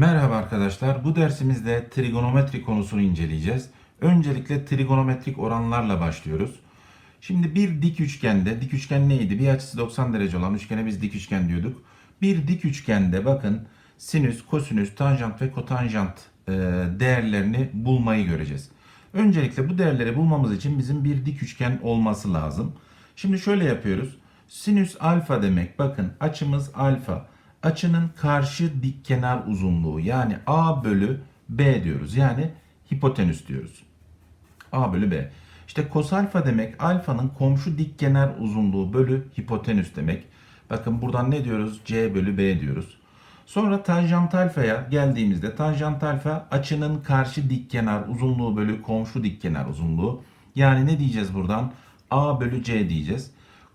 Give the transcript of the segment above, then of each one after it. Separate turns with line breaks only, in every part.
Merhaba arkadaşlar. Bu dersimizde trigonometri konusunu inceleyeceğiz. Öncelikle trigonometrik oranlarla başlıyoruz. Şimdi bir dik üçgende, dik üçgen neydi? Bir açısı 90 derece olan üçgene biz dik üçgen diyorduk. Bir dik üçgende bakın sinüs, kosinüs, tanjant ve kotanjant e, değerlerini bulmayı göreceğiz. Öncelikle bu değerleri bulmamız için bizim bir dik üçgen olması lazım. Şimdi şöyle yapıyoruz. Sinüs alfa demek bakın açımız alfa. Açının karşı dik kenar uzunluğu yani A bölü B diyoruz. Yani hipotenüs diyoruz. A bölü B. İşte kos alfa demek alfanın komşu dik kenar uzunluğu bölü hipotenüs demek. Bakın buradan ne diyoruz? C bölü B diyoruz. Sonra tanjant alfaya geldiğimizde tanjant alfa açının karşı dik kenar uzunluğu bölü komşu dik kenar uzunluğu. Yani ne diyeceğiz buradan? A bölü C diyeceğiz.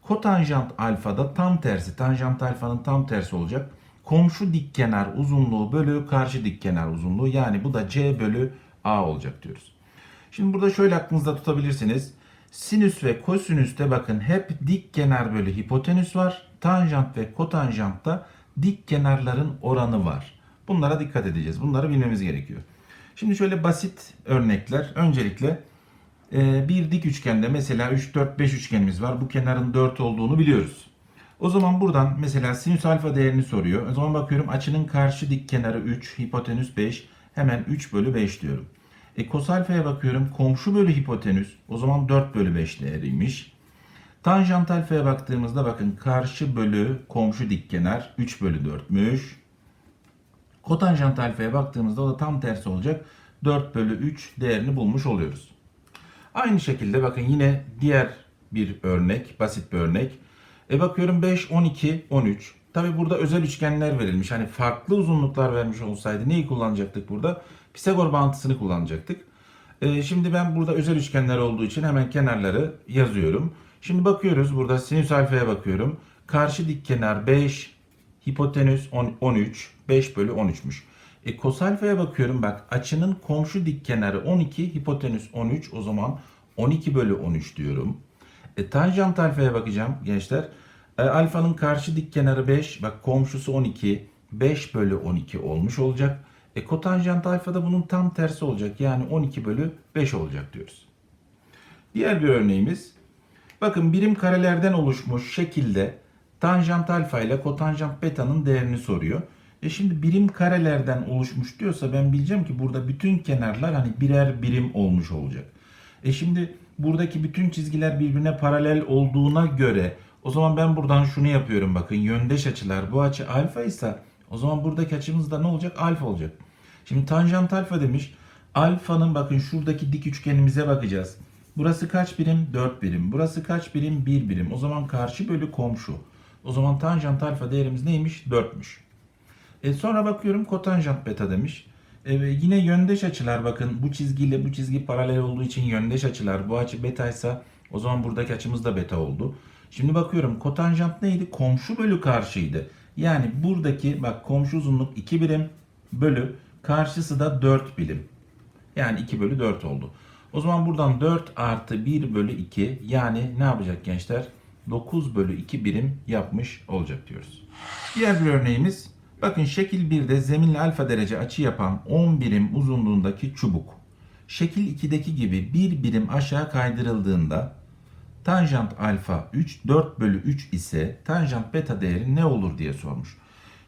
Kotanjant alfada tam tersi. Tanjant alfanın tam tersi olacak. Komşu dik kenar uzunluğu bölü karşı dik kenar uzunluğu. Yani bu da C bölü A olacak diyoruz. Şimdi burada şöyle aklınızda tutabilirsiniz. Sinüs ve kosinüste bakın hep dik kenar bölü hipotenüs var. Tanjant ve kotanjantta dik kenarların oranı var. Bunlara dikkat edeceğiz. Bunları bilmemiz gerekiyor. Şimdi şöyle basit örnekler. Öncelikle bir dik üçgende mesela 3, 4, 5 üçgenimiz var. Bu kenarın 4 olduğunu biliyoruz. O zaman buradan mesela sinüs alfa değerini soruyor. O zaman bakıyorum açının karşı dik kenarı 3, hipotenüs 5. Hemen 3 bölü 5 diyorum. E kos alfaya bakıyorum. Komşu bölü hipotenüs. O zaman 4 bölü 5 değeriymiş. Tanjant alfaya baktığımızda bakın karşı bölü komşu dik kenar 3 bölü 4'müş. Kotanjant alfaya baktığımızda o da tam tersi olacak. 4 bölü 3 değerini bulmuş oluyoruz. Aynı şekilde bakın yine diğer bir örnek, basit bir örnek. E bakıyorum 5, 12, 13. Tabi burada özel üçgenler verilmiş. Hani farklı uzunluklar vermiş olsaydı neyi kullanacaktık burada? Pisagor bağıntısını kullanacaktık. E, şimdi ben burada özel üçgenler olduğu için hemen kenarları yazıyorum. Şimdi bakıyoruz burada sinüs alfaya bakıyorum. Karşı dik kenar 5, hipotenüs 10, 13, 5 bölü 13'müş. E kos alfaya bakıyorum bak açının komşu dik kenarı 12, hipotenüs 13 o zaman 12 bölü 13 diyorum. E, tanjant alfaya bakacağım gençler. E, alfanın karşı dik kenarı 5. Bak komşusu 12. 5 bölü 12 olmuş olacak. E, kotanjant alfa da bunun tam tersi olacak. Yani 12 bölü 5 olacak diyoruz. Diğer bir örneğimiz. Bakın birim karelerden oluşmuş şekilde tanjant alfa ile kotanjant beta'nın değerini soruyor. E şimdi birim karelerden oluşmuş diyorsa ben bileceğim ki burada bütün kenarlar hani birer birim olmuş olacak. E şimdi buradaki bütün çizgiler birbirine paralel olduğuna göre o zaman ben buradan şunu yapıyorum bakın yöndeş açılar bu açı alfa ise o zaman buradaki açımız da ne olacak? Alfa olacak. Şimdi tanjant alfa demiş. Alfanın bakın şuradaki dik üçgenimize bakacağız. Burası kaç birim? 4 birim. Burası kaç birim? 1 birim. O zaman karşı bölü komşu. O zaman tanjant alfa değerimiz neymiş? 4'müş. E sonra bakıyorum kotanjant beta demiş. E, yine yöndeş açılar bakın bu çizgiyle bu çizgi paralel olduğu için yöndeş açılar. Bu açı beta ise o zaman buradaki açımız da beta oldu. Şimdi bakıyorum kotanjant neydi? Komşu bölü karşıydı. Yani buradaki bak komşu uzunluk 2 birim bölü karşısı da 4 birim. Yani 2 bölü 4 oldu. O zaman buradan 4 artı 1 bölü 2 yani ne yapacak gençler? 9 bölü 2 birim yapmış olacak diyoruz. Diğer bir örneğimiz bakın şekil 1'de zeminle alfa derece açı yapan 10 birim uzunluğundaki çubuk. Şekil 2'deki gibi bir birim aşağı kaydırıldığında tanjant alfa 3 4 bölü 3 ise tanjant beta değeri ne olur diye sormuş.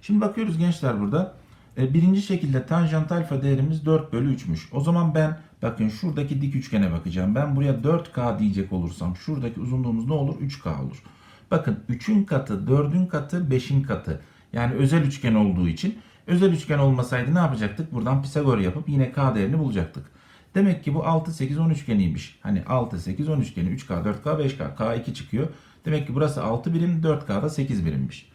Şimdi bakıyoruz gençler burada. E, birinci şekilde tanjant alfa değerimiz 4 bölü 3'müş. O zaman ben bakın şuradaki dik üçgene bakacağım. Ben buraya 4K diyecek olursam şuradaki uzunluğumuz ne olur? 3K olur. Bakın 3'ün katı, 4'ün katı, 5'in katı. Yani özel üçgen olduğu için özel üçgen olmasaydı ne yapacaktık? Buradan Pisagor yapıp yine K değerini bulacaktık. Demek ki bu 6, 8, 10 üçgeniymiş. Hani 6, 8, 10 üçgeni 3K, 4K, 5K. K2 çıkıyor. Demek ki burası 6 birim, 4K'da 8 birimmiş.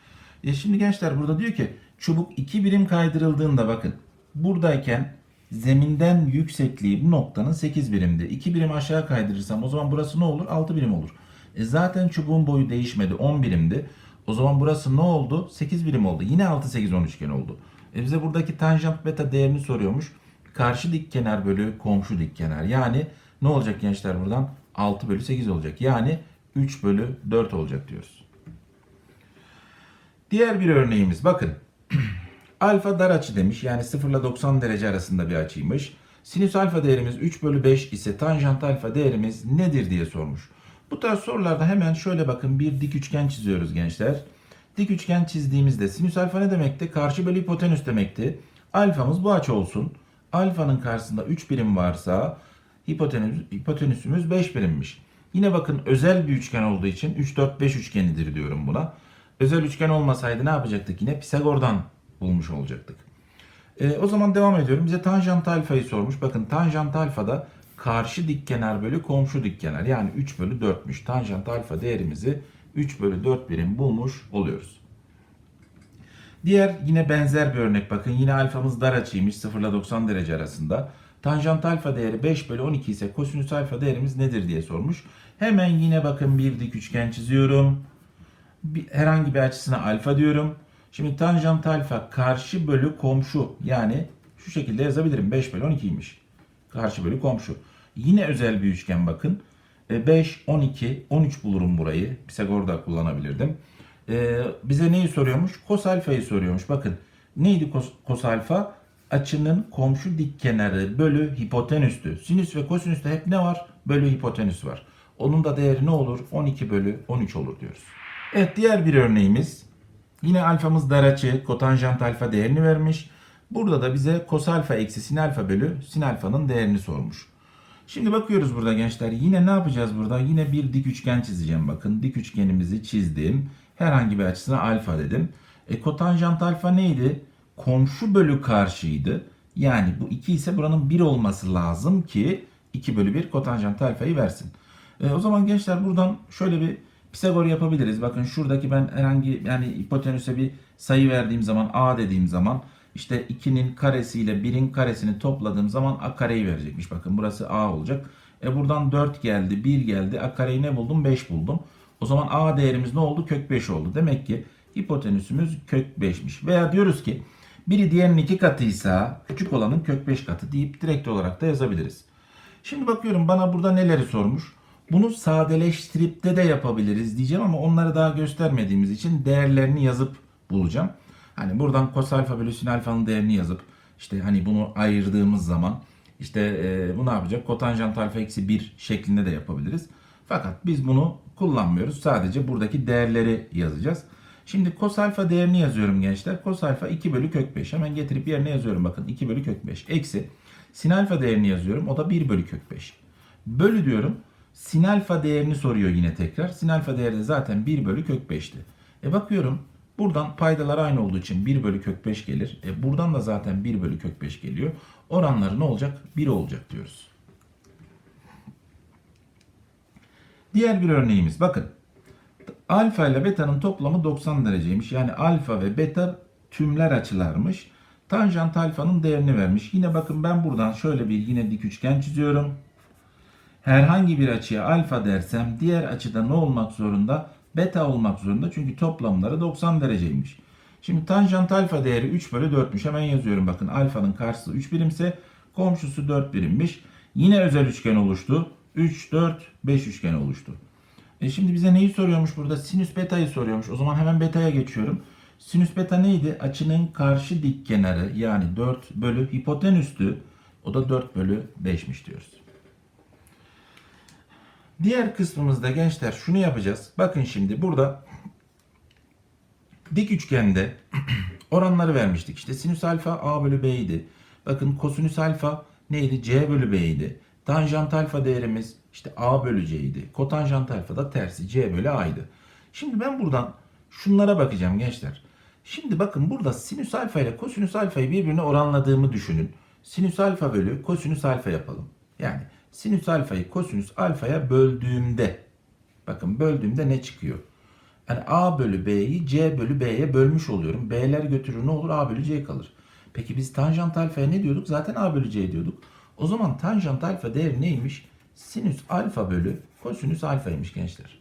E şimdi gençler burada diyor ki çubuk 2 birim kaydırıldığında bakın buradayken zeminden yüksekliği bu noktanın 8 birimdi. 2 birim aşağı kaydırırsam o zaman burası ne olur? 6 birim olur. E zaten çubuğun boyu değişmedi. 10 birimdi. O zaman burası ne oldu? 8 birim oldu. Yine 6, 8, 10 üçgen oldu. E bize buradaki tanjant beta değerini soruyormuş. Karşı dik kenar bölü komşu dik kenar. Yani ne olacak gençler buradan? 6 bölü 8 olacak. Yani 3 bölü 4 olacak diyoruz. Diğer bir örneğimiz bakın. Alfa dar açı demiş. Yani 0 ile 90 derece arasında bir açıymış. Sinüs alfa değerimiz 3 bölü 5 ise tanjant alfa değerimiz nedir diye sormuş. Bu tarz sorularda hemen şöyle bakın bir dik üçgen çiziyoruz gençler. Dik üçgen çizdiğimizde sinüs alfa ne demekti? Karşı bölü hipotenüs demekti. Alfamız bu açı olsun. Alfanın karşısında 3 birim varsa hipotenüs, hipotenüsümüz 5 birimmiş. Yine bakın özel bir üçgen olduğu için 3, 4, 5 üçgenidir diyorum buna. Özel üçgen olmasaydı ne yapacaktık? Yine Pisagor'dan bulmuş olacaktık. E, o zaman devam ediyorum. Bize tanjant alfayı sormuş. Bakın tanjant alfada karşı dik kenar bölü komşu dik kenar. Yani 3 bölü 4'müş. Tanjant alfa değerimizi 3 bölü 4 birim bulmuş oluyoruz. Diğer yine benzer bir örnek bakın. Yine alfamız dar açıymış 0 ile 90 derece arasında. Tanjant alfa değeri 5 bölü 12 ise kosinüs alfa değerimiz nedir diye sormuş. Hemen yine bakın bir dik üçgen çiziyorum. Bir, herhangi bir açısına alfa diyorum. Şimdi tanjant alfa karşı bölü komşu yani şu şekilde yazabilirim. 5 bölü 12'ymiş. Karşı bölü komşu. Yine özel bir üçgen bakın. E, 5, 12, 13 bulurum burayı. Pisagor'da kullanabilirdim. E, bize neyi soruyormuş? Kos alfayı soruyormuş. Bakın neydi kos, kos alfa? Açının komşu dik kenarı bölü hipotenüstü. Sinüs ve kosinüste hep ne var? Bölü hipotenüs var. Onun da değeri ne olur? 12 bölü 13 olur diyoruz. Evet diğer bir örneğimiz. Yine alfamız dar açı, kotanjant alfa değerini vermiş. Burada da bize kos alfa eksi sin alfa bölü sin alfanın değerini sormuş. Şimdi bakıyoruz burada gençler. Yine ne yapacağız burada? Yine bir dik üçgen çizeceğim. Bakın dik üçgenimizi çizdim. Herhangi bir açısına alfa dedim. E kotanjant alfa neydi? Komşu bölü karşıydı. Yani bu 2 ise buranın 1 olması lazım ki 2 bölü 1 kotanjant alfayı versin. E, o zaman gençler buradan şöyle bir Pisagor yapabiliriz. Bakın şuradaki ben herhangi yani hipotenüse bir sayı verdiğim zaman a dediğim zaman işte 2'nin karesiyle 1'in karesini topladığım zaman a kareyi verecekmiş. Bakın burası a olacak. E buradan 4 geldi, 1 geldi. A kareyi ne buldum? 5 buldum. O zaman a değerimiz ne oldu? Kök 5 oldu. Demek ki hipotenüsümüz kök 5'miş. Veya diyoruz ki biri diğerinin 2 katıysa küçük olanın kök 5 katı deyip direkt olarak da yazabiliriz. Şimdi bakıyorum bana burada neleri sormuş. Bunu sadeleştirip de de yapabiliriz diyeceğim ama onları daha göstermediğimiz için değerlerini yazıp bulacağım. Hani buradan kos alfa bölü sin alfanın değerini yazıp işte hani bunu ayırdığımız zaman işte e, bu ne yapacak? Kotanjant alfa eksi 1 şeklinde de yapabiliriz. Fakat biz bunu kullanmıyoruz. Sadece buradaki değerleri yazacağız. Şimdi kos alfa değerini yazıyorum gençler. Kos alfa 2 bölü kök 5. Hemen getirip yerine yazıyorum bakın 2 bölü kök 5. Eksi sin alfa değerini yazıyorum. O da 1 bölü kök 5. Bölü diyorum. Sin alfa değerini soruyor yine tekrar. Sin alfa değeri de zaten 1 bölü kök 5'ti. E bakıyorum buradan paydalar aynı olduğu için 1 bölü kök 5 gelir. E buradan da zaten 1 bölü kök 5 geliyor. Oranları ne olacak? 1 olacak diyoruz. Diğer bir örneğimiz bakın. Alfa ile beta'nın toplamı 90 dereceymiş. Yani alfa ve beta tümler açılarmış. Tanjant alfanın değerini vermiş. Yine bakın ben buradan şöyle bir yine dik üçgen çiziyorum. Herhangi bir açıya alfa dersem diğer açıda ne olmak zorunda? Beta olmak zorunda. Çünkü toplamları 90 dereceymiş. Şimdi tanjant alfa değeri 3 bölü 4'müş. Hemen yazıyorum bakın alfanın karşısı 3 birimse komşusu 4 birimmiş. Yine özel üçgen oluştu. 3, 4, 5 üçgen oluştu. E şimdi bize neyi soruyormuş burada? Sinüs beta'yı soruyormuş. O zaman hemen beta'ya geçiyorum. Sinüs beta neydi? Açının karşı dik kenarı yani 4 bölü hipotenüstü. O da 4 bölü 5'miş diyoruz. Diğer kısmımızda gençler şunu yapacağız. Bakın şimdi burada dik üçgende oranları vermiştik. İşte sinüs alfa a bölü b idi. Bakın kosinüs alfa neydi? c bölü b idi. Tanjant alfa değerimiz işte a bölü c idi. Kotanjant alfa da tersi c bölü a'ydı. Şimdi ben buradan şunlara bakacağım gençler. Şimdi bakın burada sinüs alfa ile kosinüs alfayı birbirine oranladığımı düşünün. Sinüs alfa bölü kosinüs alfa yapalım. Yani sinüs alfayı kosinüs alfaya böldüğümde bakın böldüğümde ne çıkıyor? Yani a bölü b'yi c bölü b'ye bölmüş oluyorum. B'ler götürür ne olur? a bölü c kalır. Peki biz tanjant alfaya ne diyorduk? Zaten a bölü c diyorduk. O zaman tanjant alfa değeri neymiş? Sinüs alfa bölü kosinüs alfaymış gençler.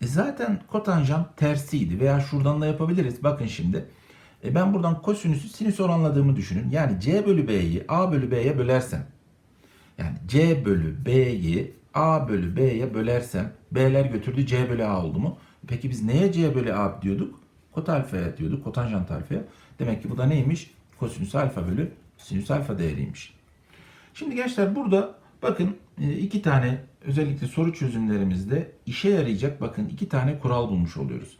E zaten kotanjant tersiydi veya şuradan da yapabiliriz. Bakın şimdi. E ben buradan kosinüsü sinüs oranladığımı düşünün. Yani c bölü b'yi a bölü b'ye bölersem yani c bölü b'yi a bölü b'ye bölersem b'ler götürdü c bölü a oldu mu? Peki biz neye c bölü a diyorduk? Kot alfaya diyorduk. Kotanjant alfaya. Demek ki bu da neymiş? Kosinüs alfa bölü sinüs alfa değeriymiş. Şimdi gençler burada bakın e, iki tane özellikle soru çözümlerimizde işe yarayacak bakın iki tane kural bulmuş oluyoruz.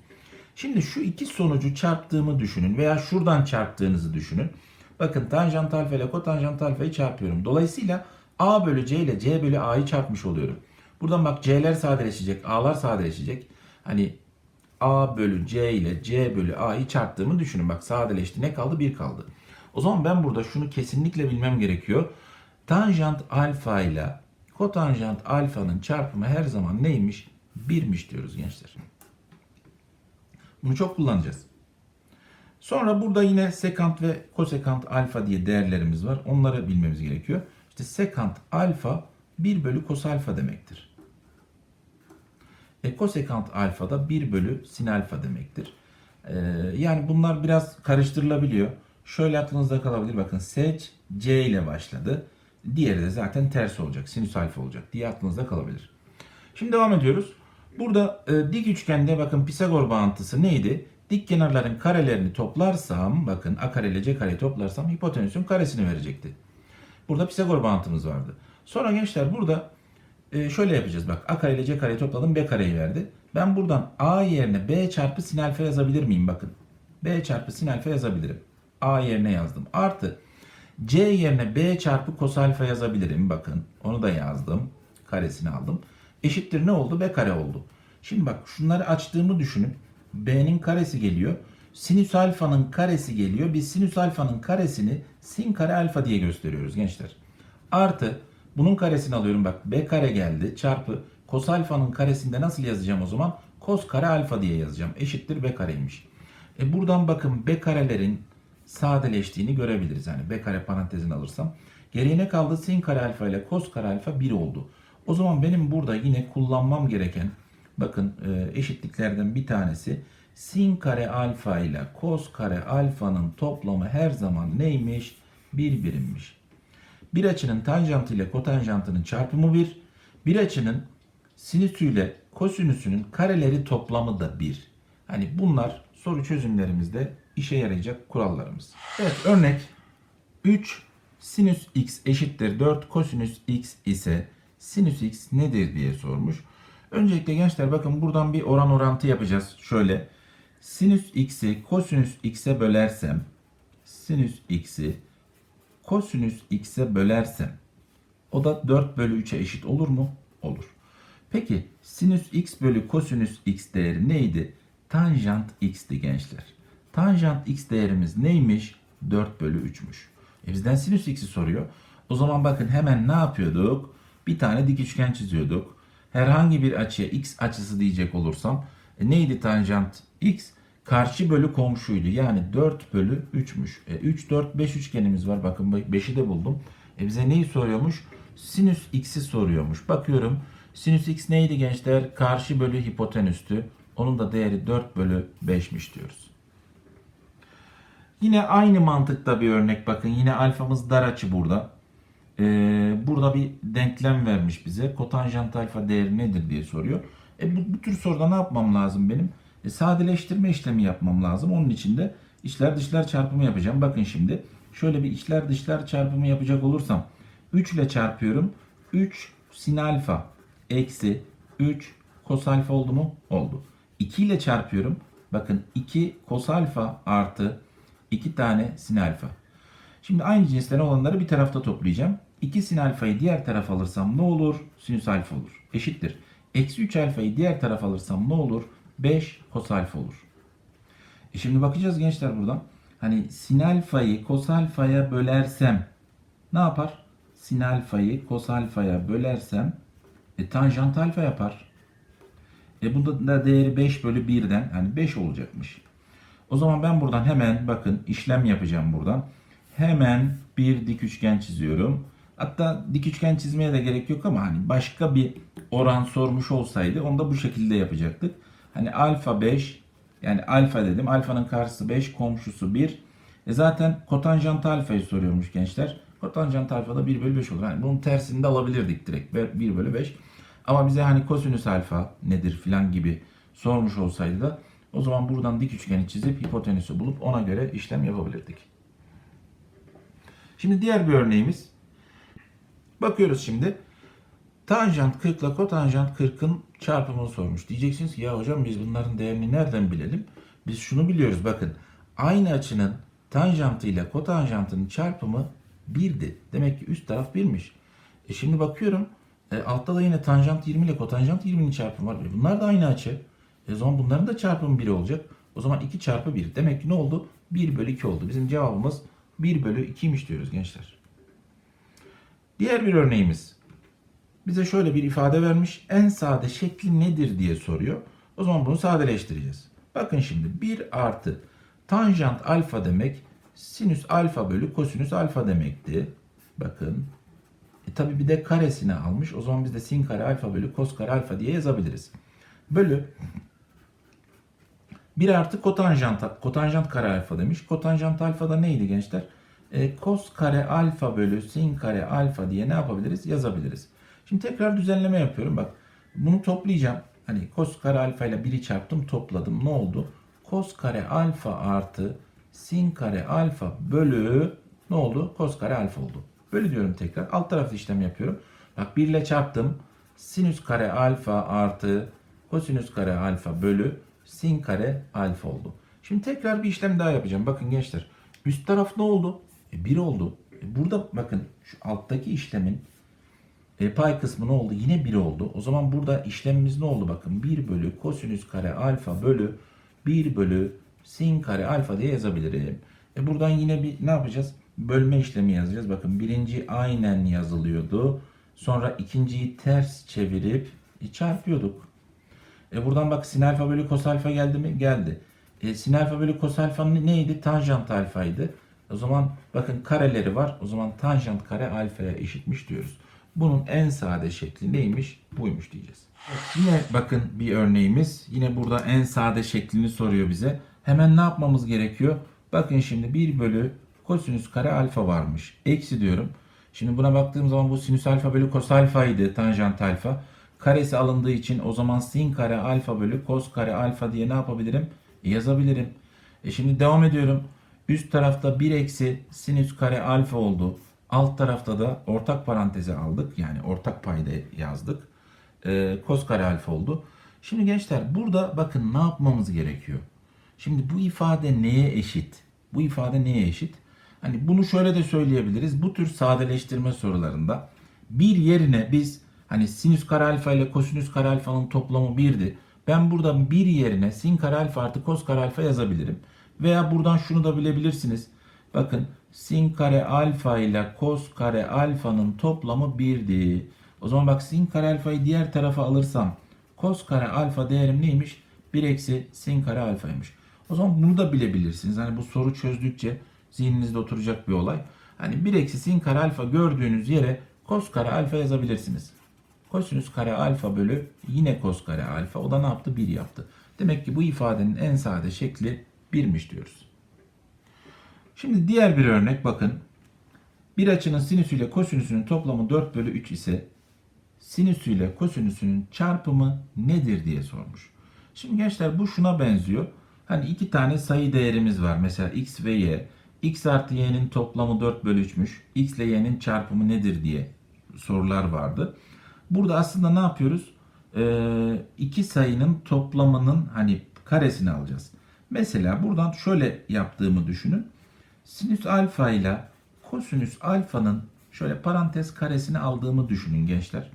Şimdi şu iki sonucu çarptığımı düşünün veya şuradan çarptığınızı düşünün. Bakın tanjant alfa ile kotanjant alfayı çarpıyorum. Dolayısıyla a bölü c ile c bölü a'yı çarpmış oluyorum. Buradan bak c'ler sadeleşecek, a'lar sadeleşecek. Hani a bölü c ile c bölü a'yı çarptığımı düşünün. Bak sadeleşti. Ne kaldı? 1 kaldı. O zaman ben burada şunu kesinlikle bilmem gerekiyor. Tanjant alfa ile kotanjant alfanın çarpımı her zaman neymiş? 1'miş diyoruz gençler. Bunu çok kullanacağız. Sonra burada yine sekant ve kosekant alfa diye değerlerimiz var. Onları bilmemiz gerekiyor. İşte sekant alfa 1 bölü kos alfa demektir. E, kosekant alfa da 1 bölü sin alfa demektir. Ee, yani bunlar biraz karıştırılabiliyor. Şöyle aklınızda kalabilir. Bakın seç C ile başladı. Diğeri de zaten ters olacak. Sinüs alfa olacak diye aklınızda kalabilir. Şimdi devam ediyoruz. Burada e, dik üçgende bakın Pisagor bağıntısı neydi? Dik kenarların karelerini toplarsam bakın a kare ile c kareyi toplarsam hipotenüsün karesini verecekti. Burada Pisagor bağıntımız vardı. Sonra gençler burada e, şöyle yapacağız. Bak a kare ile c kareyi topladım b kareyi verdi. Ben buradan a yerine b çarpı sin alfa yazabilir miyim? Bakın. b çarpı sin alfa yazabilirim. a yerine yazdım. Artı c yerine b çarpı kos alfa yazabilirim. Bakın onu da yazdım. Karesini aldım. Eşittir ne oldu? b kare oldu. Şimdi bak şunları açtığımı düşünün. b'nin karesi geliyor. Sinüs alfanın karesi geliyor. Biz sinüs alfanın karesini sin kare alfa diye gösteriyoruz gençler. Artı bunun karesini alıyorum bak b kare geldi çarpı kos alfanın karesinde nasıl yazacağım o zaman? Kos kare alfa diye yazacağım. Eşittir b kareymiş. E buradan bakın b karelerin sadeleştiğini görebiliriz. Yani b kare parantezini alırsam. Geriye ne kaldı? Sin kare alfa ile kos kare alfa 1 oldu. O zaman benim burada yine kullanmam gereken bakın e, eşitliklerden bir tanesi sin kare alfa ile kos kare alfanın toplamı her zaman neymiş? Bir birimmiş. Bir açının tanjantı ile kotanjantının çarpımı 1. Bir açının sinüsü ile kosinüsünün kareleri toplamı da 1. Hani bunlar soru çözümlerimizde işe yarayacak kurallarımız. Evet örnek 3 sinüs x eşittir 4 kosinüs x ise sinüs x nedir diye sormuş. Öncelikle gençler bakın buradan bir oran orantı yapacağız. Şöyle sinüs x'i kosinüs x'e bölersem sinüs x'i kosinüs x'e bölersem o da 4 bölü 3'e eşit olur mu? Olur. Peki sinüs x bölü kosinüs x değeri neydi? Tanjant x'ti gençler. Tanjant x değerimiz neymiş? 4 bölü 3'müş. E bizden sinüs x'i soruyor. O zaman bakın hemen ne yapıyorduk? Bir tane dik üçgen çiziyorduk. Herhangi bir açıya x açısı diyecek olursam e neydi tanjant x? Karşı bölü komşuydu. Yani 4 bölü 3'müş. E 3, 4, 5 üçgenimiz var. Bakın 5'i de buldum. E bize neyi soruyormuş? Sinüs x'i soruyormuş. Bakıyorum. Sinüs x neydi gençler? Karşı bölü hipotenüstü. Onun da değeri 4 bölü 5'miş diyoruz. Yine aynı mantıkta bir örnek bakın. Yine alfamız dar açı burada. Ee, burada bir denklem vermiş bize. Kotanjant alfa değeri nedir diye soruyor. E bu, bu tür soruda ne yapmam lazım benim? E, sadeleştirme işlemi yapmam lazım. Onun için de içler dışlar çarpımı yapacağım. Bakın şimdi şöyle bir içler dışlar çarpımı yapacak olursam 3 ile çarpıyorum. 3 sin alfa eksi 3 kos alfa oldu mu? Oldu. 2 ile çarpıyorum. Bakın 2 kos alfa artı 2 tane sin alfa. Şimdi aynı cinsten olanları bir tarafta toplayacağım. 2 sin alfayı diğer tarafa alırsam ne olur? Sinüs alfa olur. Eşittir. Eksi 3 alfayı diğer tarafa alırsam ne olur? 5 kos alfa olur. E şimdi bakacağız gençler buradan. Hani sin alfayı kos alfaya bölersem ne yapar? Sin alfayı kos alfaya bölersem e, tanjant alfa yapar. E bunda da değeri 5 bölü 1'den hani 5 olacakmış. O zaman ben buradan hemen bakın işlem yapacağım buradan. Hemen bir dik üçgen çiziyorum. Hatta dik üçgen çizmeye de gerek yok ama hani başka bir oran sormuş olsaydı onu da bu şekilde yapacaktık. Hani alfa 5 yani alfa dedim. Alfanın karşısı 5, komşusu 1. E zaten kotanjant alfayı soruyormuş gençler. Kotanjant alfa da 1 bölü 5 olur. Yani bunun tersini de alabilirdik direkt. 1 bölü 5. Ama bize hani kosinüs alfa nedir filan gibi sormuş olsaydı da O zaman buradan dik üçgeni çizip hipotenüsü bulup ona göre işlem yapabilirdik. Şimdi diğer bir örneğimiz. Bakıyoruz şimdi. Tanjant 40 ile kotanjant 40'ın çarpımını sormuş. Diyeceksiniz ki ya hocam biz bunların değerini nereden bilelim? Biz şunu biliyoruz bakın. Aynı açının tanjantı ile kotanjantının çarpımı 1'di. Demek ki üst taraf 1'miş. E şimdi bakıyorum e, altta da yine tanjant 20 ile kotanjant 20'nin çarpımı var. E bunlar da aynı açı. E zaman bunların da çarpımı 1 olacak. O zaman 2 çarpı 1. Demek ki ne oldu? 1 bölü 2 oldu. Bizim cevabımız 1 bölü 2'ymiş diyoruz gençler. Diğer bir örneğimiz. Bize şöyle bir ifade vermiş. En sade şekli nedir diye soruyor. O zaman bunu sadeleştireceğiz. Bakın şimdi 1 artı tanjant alfa demek sinüs alfa bölü kosinüs alfa demekti. Bakın. E tabi bir de karesini almış. O zaman biz de sin kare alfa bölü kos kare alfa diye yazabiliriz. Bölü 1 artı kotanjant, kotanjant kare alfa demiş. Kotanjant alfa da neydi gençler? E, kos kare alfa bölü sin kare alfa diye ne yapabiliriz? Yazabiliriz. Şimdi tekrar düzenleme yapıyorum. Bak bunu toplayacağım. Hani kos kare alfa ile 1'i çarptım topladım. Ne oldu? Kos kare alfa artı sin kare alfa bölü ne oldu? Kos kare alfa oldu. Bölü diyorum tekrar. Alt tarafta işlem yapıyorum. Bak 1 ile çarptım. Sinüs kare alfa artı kosinüs kare alfa bölü sin kare alfa oldu. Şimdi tekrar bir işlem daha yapacağım. Bakın gençler. Üst taraf ne oldu? E, 1 oldu. E, burada bakın şu alttaki işlemin e, pay kısmı ne oldu? Yine 1 oldu. O zaman burada işlemimiz ne oldu? Bakın 1 bölü kosinüs kare alfa bölü 1 bölü sin kare alfa diye yazabilirim. E buradan yine bir ne yapacağız? Bölme işlemi yazacağız. Bakın birinci aynen yazılıyordu. Sonra ikinciyi ters çevirip e, çarpıyorduk. E buradan bak sin alfa bölü kos alfa geldi mi? Geldi. E, sin alfa bölü kos alfanın neydi? Tanjant alfaydı. O zaman bakın kareleri var. O zaman tanjant kare alfaya eşitmiş diyoruz. Bunun en sade şekli neymiş? Buymuş diyeceğiz. Yine bakın bir örneğimiz. Yine burada en sade şeklini soruyor bize. Hemen ne yapmamız gerekiyor? Bakın şimdi 1 bölü kosinüs kare alfa varmış. Eksi diyorum. Şimdi buna baktığım zaman bu sinüs alfa bölü kos alfaydı tanjant alfa. Karesi alındığı için o zaman sin kare alfa bölü kos kare alfa diye ne yapabilirim? E, yazabilirim. E şimdi devam ediyorum. Üst tarafta 1 eksi sinüs kare alfa oldu. Alt tarafta da ortak paranteze aldık. Yani ortak payda yazdık. E, kos kare alfa oldu. Şimdi gençler burada bakın ne yapmamız gerekiyor? Şimdi bu ifade neye eşit? Bu ifade neye eşit? Hani bunu şöyle de söyleyebiliriz. Bu tür sadeleştirme sorularında bir yerine biz hani sinüs kare alfa ile kosinüs kare alfanın toplamı 1'di. Ben burada bir yerine sin kare alfa artı kos kare alfa yazabilirim. Veya buradan şunu da bilebilirsiniz. Bakın sin kare alfa ile kos kare alfanın toplamı 1'di. O zaman bak sin kare alfayı diğer tarafa alırsam kos kare alfa değerim neymiş? 1 eksi sin kare alfaymış. O zaman bunu da bilebilirsiniz. Hani bu soru çözdükçe zihninizde oturacak bir olay. Hani 1 eksi sin kare alfa gördüğünüz yere kos kare alfa yazabilirsiniz. Kosinüs kare alfa bölü yine kos kare alfa. O da ne yaptı? 1 yaptı. Demek ki bu ifadenin en sade şekli 1'miş diyoruz. Şimdi diğer bir örnek bakın. Bir açının sinüsü ile kosinüsünün toplamı 4 bölü 3 ise sinüsü ile kosinüsünün çarpımı nedir diye sormuş. Şimdi gençler bu şuna benziyor. Hani iki tane sayı değerimiz var. Mesela x ve y. x artı y'nin toplamı 4 bölü 3'müş. x ile y'nin çarpımı nedir diye sorular vardı. Burada aslında ne yapıyoruz? Ee, iki sayının toplamının hani karesini alacağız. Mesela buradan şöyle yaptığımı düşünün. Sinüs alfa ile kosinüs alfanın şöyle parantez karesini aldığımı düşünün gençler.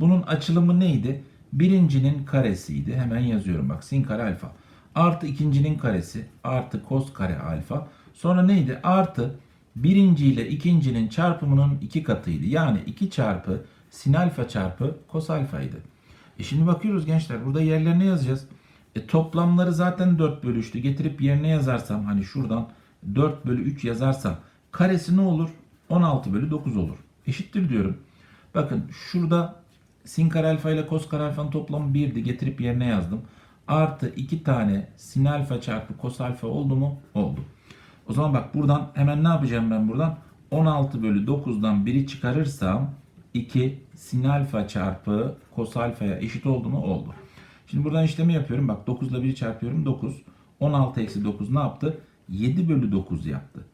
Bunun açılımı neydi? Birincinin karesiydi. Hemen yazıyorum bak sin kare alfa. Artı ikincinin karesi artı kos kare alfa. Sonra neydi? Artı birinci ile ikincinin çarpımının iki katıydı. Yani 2 çarpı sin alfa çarpı kos alfaydı. E şimdi bakıyoruz gençler burada yerlerine yazacağız. E toplamları zaten 4 bölü 3'tü. Getirip yerine yazarsam hani şuradan 4 bölü 3 yazarsam karesi ne olur? 16 bölü 9 olur. Eşittir diyorum. Bakın şurada sin kare alfa ile kos kare alfanın toplamı 1'di. Getirip yerine yazdım. Artı 2 tane sin alfa çarpı kos alfa oldu mu? Oldu. O zaman bak buradan hemen ne yapacağım ben buradan? 16 bölü 9'dan 1'i çıkarırsam 2 sin alfa çarpı kos alfaya eşit oldu mu? Oldu. Şimdi buradan işlemi yapıyorum. Bak 9 ile 1'i çarpıyorum 9. 16 eksi 9 ne yaptı? 7 bölü 9 yaptı.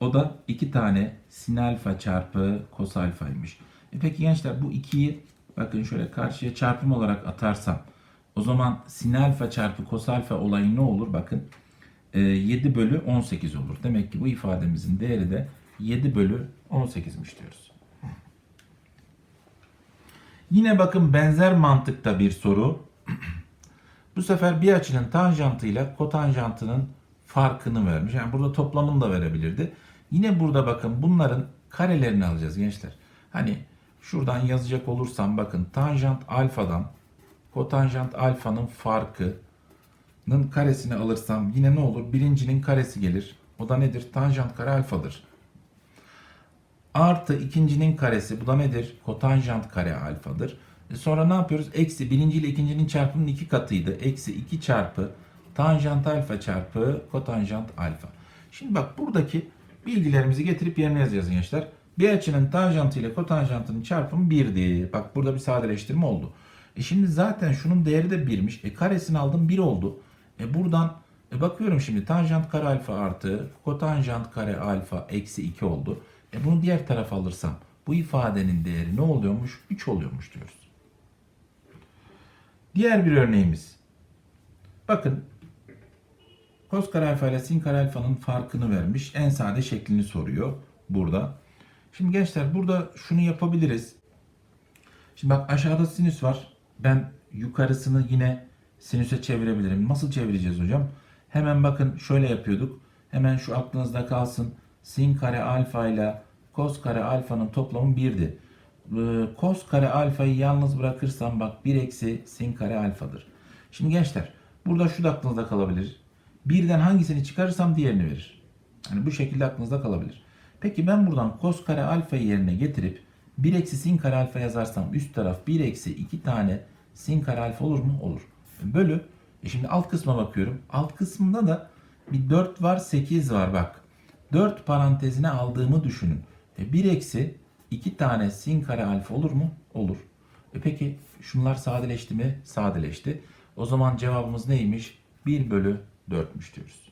O da 2 tane sin alfa çarpı kos alfaymış. E peki gençler bu 2'yi bakın şöyle karşıya çarpım olarak atarsam o zaman sin alfa çarpı kos alfa olayı ne olur? Bakın e, 7 bölü 18 olur. Demek ki bu ifademizin değeri de 7 bölü 18'miş diyoruz. Yine bakın benzer mantıkta bir soru. Bu sefer bir açının tanjantıyla kotanjantının farkını vermiş. Yani burada toplamını da verebilirdi. Yine burada bakın bunların karelerini alacağız gençler. Hani şuradan yazacak olursam bakın tanjant alfadan kotanjant alfanın farkının karesini alırsam yine ne olur? Birincinin karesi gelir. O da nedir? Tanjant kare alfadır. Artı ikincinin karesi. Bu da nedir? Kotanjant kare alfadır. E sonra ne yapıyoruz? Eksi birinci ile ikincinin çarpımının iki katıydı. Eksi 2 çarpı tanjant alfa çarpı kotanjant alfa. Şimdi bak buradaki bilgilerimizi getirip yerine yazacağız gençler. Bir açının tanjantı ile kotanjantının çarpımı 1'di. Bak burada bir sadeleştirme oldu. E şimdi zaten şunun değeri de 1'miş. E karesini aldım 1 oldu. E buradan e bakıyorum şimdi tanjant kare alfa artı kotanjant kare alfa eksi 2 oldu. E bunu diğer tarafa alırsam bu ifadenin değeri ne oluyormuş? 3 oluyormuş diyoruz. Diğer bir örneğimiz. Bakın cos kare alfa ile sin kare alfanın farkını vermiş. En sade şeklini soruyor burada. Şimdi gençler burada şunu yapabiliriz. Şimdi bak aşağıda sinüs var. Ben yukarısını yine sinüse çevirebilirim. Nasıl çevireceğiz hocam? Hemen bakın şöyle yapıyorduk. Hemen şu aklınızda kalsın. Sin kare alfa ile cos kare alfanın toplamı 1'di. Ee, Cos kare alfayı yalnız bırakırsam bak 1 eksi sin kare alfadır. Şimdi gençler burada şu da aklınızda kalabilir. Birden hangisini çıkarırsam diğerini verir. Yani bu şekilde aklınızda kalabilir. Peki ben buradan cos kare alfayı yerine getirip 1 eksi sin kare alfa yazarsam üst taraf 1 eksi 2 tane sin kare alfa olur mu? Olur. Bölü. E şimdi alt kısma bakıyorum. Alt kısmında da bir 4 var 8 var bak. 4 parantezine aldığımı düşünün. E 1 eksi 2 tane sin kare alfa olur mu? Olur. E peki şunlar sadeleşti mi? Sadeleşti. O zaman cevabımız neymiş? 1 bölü 4'müş diyoruz.